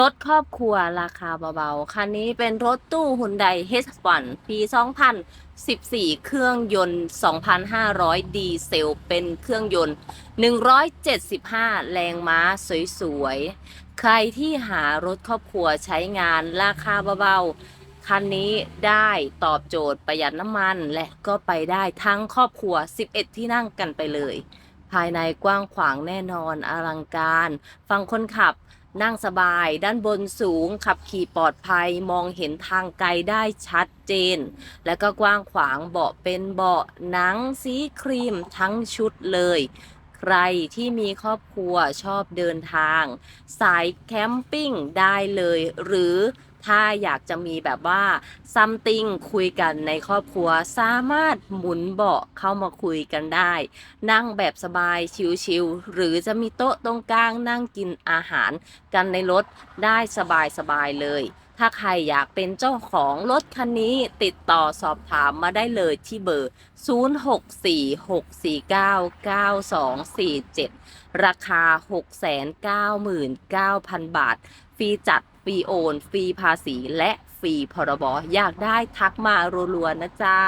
รถครอบครัวราคาเบาๆ คันนี้เป็นรถตู้หุนได H1 ปี 2014 เครื่องยนต์ 2,500 ดีเซล เป็นเครื่องยนต์ 175 แรงม้าสวยๆ ใครที่หารถครอบครัวใช้งานราคาเบาๆ คันนี้ได้ตอบโจทย์ประหยัดน้ำมันและก็ไปได้ทั้งครอบครัว 11 ที่นั่งกันไปเลย ภายในกว้างขวางแน่นอนอลังการฝั่งคนขับ นั่งสบาย ด้านบนสูง ขับขี่ปลอดภัย มองเห็นทางไกลได้ชัดเจน และก็กว้างขวางเบาะเป็นเบาะหนังสีครีมทั้งชุดเลย ใครที่มีครอบครัวชอบเดินทาง สายแคมปิ้งได้เลย หรือถ้าอยากจะมีแบบว่าซัมติงคุยกันในครอบครัวสามารถหมุนเบาะเข้ามาคุยกันได้ นั่งแบบสบายชิลๆหรือจะมีโต๊ะตรงกลางนั่งกินอาหารกันในรถได้สบายๆเลย ถ้าใครอยากเป็นเจ้าของรถคันนี้ติดต่อสอบถามมาได้เลยที่เบอร์ 0646499247 ราคา 699,000 บาท ฟรีจัด ฟรีโอน ฟรีภาษี และฟรีพรบ อยากได้ทักมารัวๆนะจ๊ะ